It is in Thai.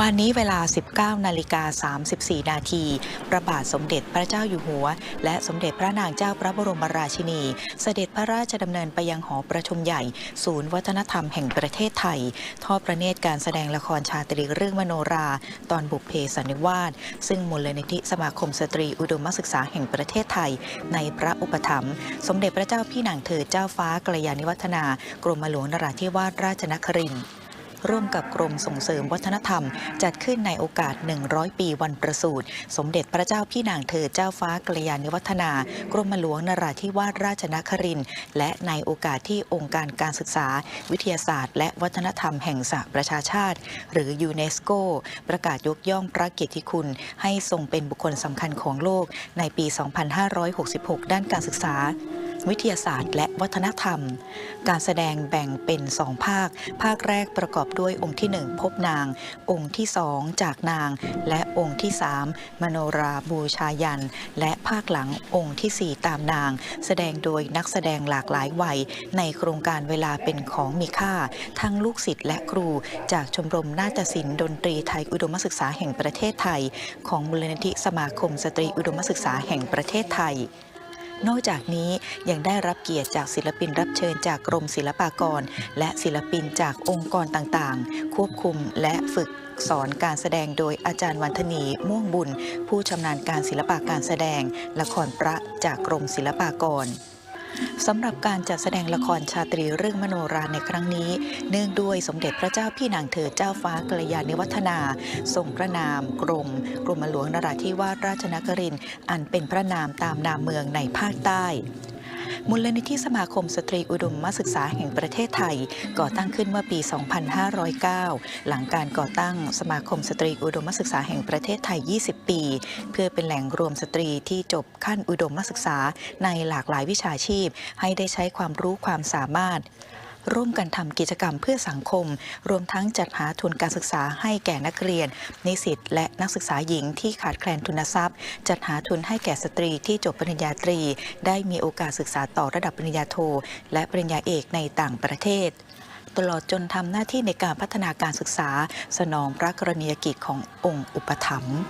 วันนี้เวลา 19 นาฬิกา 34 นาที พระบาทสมเด็จพระเจ้าอยู่หัว และสมเด็จพระนางเจ้าพระบรมราชินี เสด็จพระราชดำเนินไปยังหอประชุมใหญ่ ศูนย์วัฒนธรรมแห่งประเทศไทย ทอดพระเนตรการแสดงละครชาตรีเรื่องมโนรา ตอนบุพเพสันนิวาส ซึ่งมูลนิธิสมาคมสตรีอุดมศึกษาแห่งประเทศไทย ในพระอุปถัมภ์ สมเด็จพระเจ้าพี่นางเธอเจ้าฟ้ากัลยาณิวัฒนากรมหลวงนราธิวาสราชนครินทร์ ร่วมกับกรมส่งเสริมวัฒนธรรม จัดขึ้นในโอกาส 100 ปีวันประสูติ สมเด็จพระเจ้าพี่นางเธอเจ้าฟ้ากัลยาณิวัฒนา กรมหลวงนราธิวาสราชนครินทร์และในโอกาสที่องค์การการศึกษา วิทยาศาสตร์ และวัฒนธรรมแห่งสหประชาชาติ หรือยูเนสโก ประกาศยกย่องพระเกียรติคุณ ให้ทรงเป็นบุคคลสำคัญของโลกในปี 2566 ด้านการศึกษา วิทยาศาสตร์ และวัฒนธรรม การแสดงแบ่งเป็นสองภาค ภาคแรกประกอบด้วยองค์ที่หนึ่งพบนาง องค์ที่สองจากนาง และองค์ที่สามมโนราบูชายัน และภาคหลังองค์ที่สี่ตามนาง แสดงโดยนักแสดงหลากหลายวัย ในโครงการเวลาเป็นของมีค่า ทั้งลูกศิษย์และครู จากชมรมนาฏศิลป์ดนตรีไทยอุดมศึกษาแห่งประเทศไทย ของมูลนิธิสมาคมสตรีอุดมศึกษาแห่งประเทศไทย นอกจากนี้ยังได้รับเกียรติจากศิลปินรับเชิญจากกรมศิลปากร และศิลปินจากองค์กรต่างๆ ควบคุมและฝึกสอนการแสดงโดยอาจารย์วันธนีม่วงบุญ ผู้ชำนาญการศิลปะการแสดง ละครพระจากกรมศิลปากร สำหรับการจัดแสดงละครชาตรีเรื่องมโนราในครั้งนี้ เนื่องด้วยสมเด็จพระเจ้าพี่นางเธอเจ้าฟ้ากัลยาณิวัฒนา ทรงพระนามกรมกรมหลวงนราธิวาสราชนครินทร์อันเป็นพระนามตามนามเมืองในภาคใต้ มูลนิธิสมาคมสตรีอุดมศึกษาแห่งประเทศไทย ก่อตั้งขึ้นเมื่อปี 2509 หลังการก่อตั้งสมาคมสตรีอุดมศึกษาแห่งประเทศไทย 20 ปี เพื่อเป็นแหล่งรวมสตรีที่จบขั้นอุดมศึกษาในหลากหลายวิชาชีพ ให้ได้ใช้ความรู้ความสามารถ ร่วมกันทำกิจกรรมเพื่อสังคม รวมทั้งจัดหาทุนการศึกษาให้แก่นักเรียน นิสิตและนักศึกษาหญิงที่ขาดแคลนทุนทรัพย์ จัดหาทุนให้แก่สตรีที่จบปริญญาตรี ได้มีโอกาสศึกษาต่อระดับปริญญาโท และปริญญาเอกในต่างประเทศตลอดจนทำหน้าที่ในการพัฒนาการศึกษา สนองพระกรณียกิจขององค์อุปถัมภ์